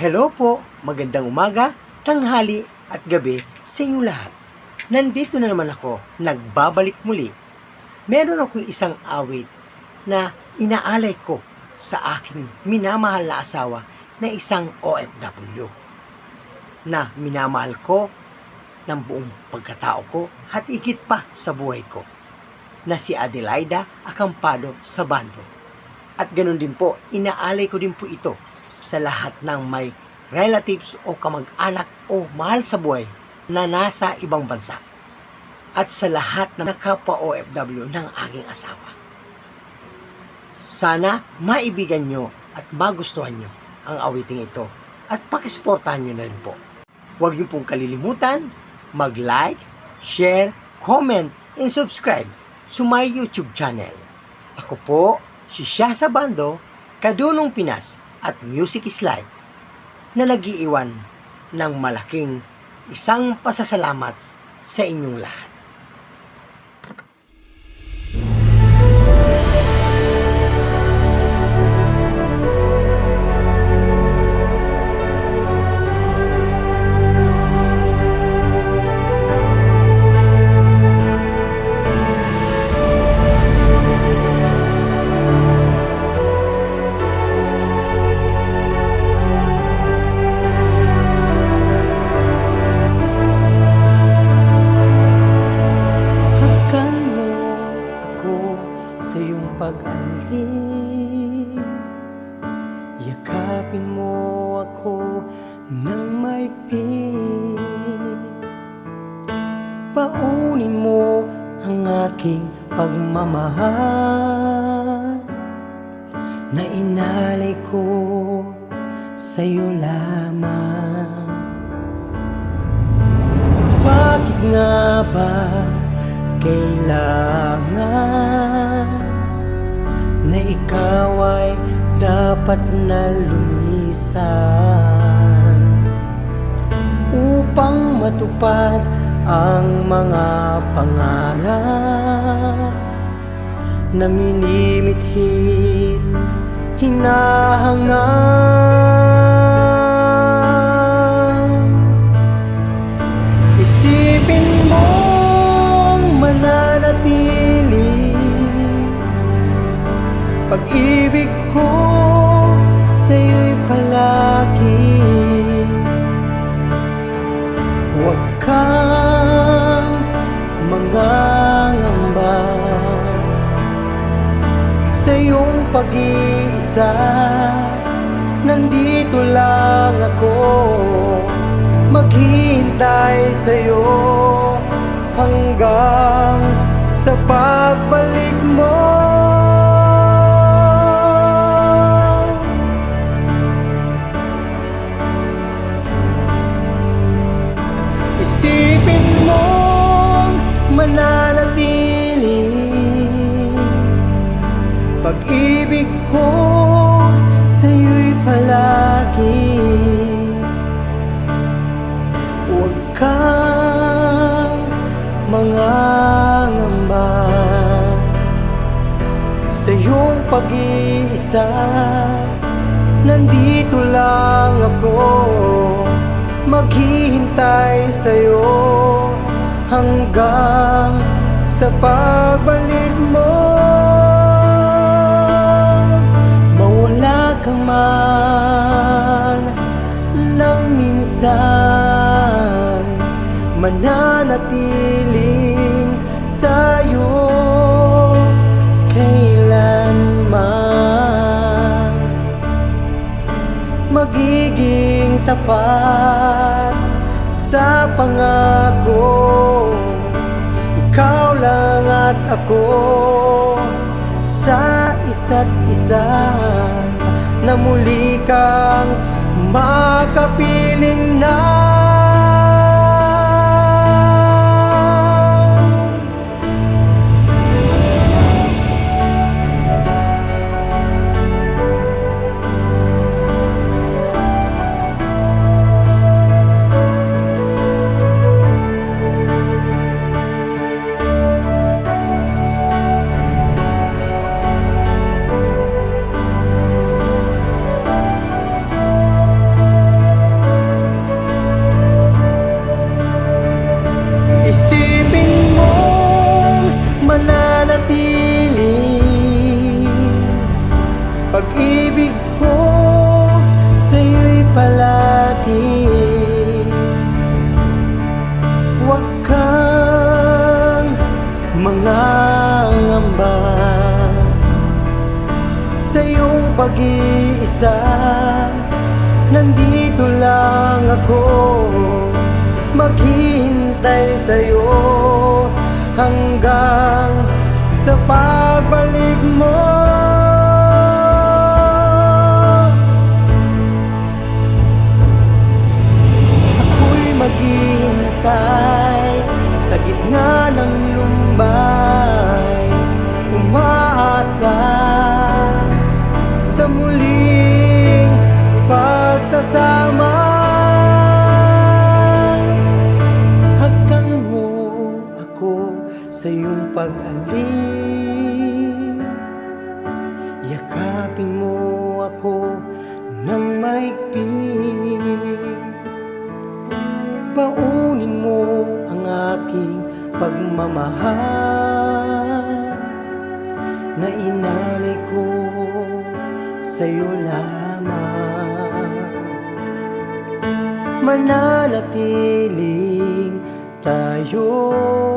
Hello po, magandang umaga, tanghali at gabi sa inyong lahat. Nandito na naman ako, nagbabalik muli. Meron akong isang awit na inaalay ko sa aking minamahal na asawa na isang OFW. Na minamahal ko ng buong pagkatao ko at ikit pa sa buhay ko na si Adelaida Acampado Sabando. At ganun din po, inaalay ko din po ito sa lahat ng may relatives o kamag-anak o mahal sa buhay na nasa ibang bansa at sa lahat ng kapwa OFW ng aking asawa. Sana maibigan nyo at magustuhan nyo ang awiting ito at pakisuportahan nyo na rin po. Huwag nyo pong kalilimutan mag-like, share, comment, and subscribe sa my YouTube channel. Ako po, si Shasa Bando, Kadunong Pinas at Music is Life na nagiiwan ng malaking isang pasasalamat sa inyong lahat. Pagmamahal Na inalay ko sa iyo lamang. Bakit nga ba kailangan na ikaw ay dapat na lumisan upang matupad ang mga pangarap na minimithit hinahangad. Isipin mong mananatili Pag-ibig iyong pag-iisa Nandito lang ako maghihintay sa'yo hanggang sa pagbalik mo. Isipin mong mananatili Pag-ibig ko sa'yo'y palagi. Huwag kang mangangamba Sa iyong pag-iisa. Nandito lang ako Maghihintay sa'yo Hanggang sa pagbalik mo Mananatiling tayo kailanman Magiging tapat sa pangako. Ikaw lang at ako sa isa't isa na muli kang makapiling na palagi. Huwag kang mga ngamba Sa iyong pag-iisa. Nandito lang ako Maghihintay sa'yo Hanggang sa pag pag-alik Yakapin mo ako ng maigpit. Baunin mo ang aking pagmamahal Na inalay ko sa'yo lamang. Mananatiling tayo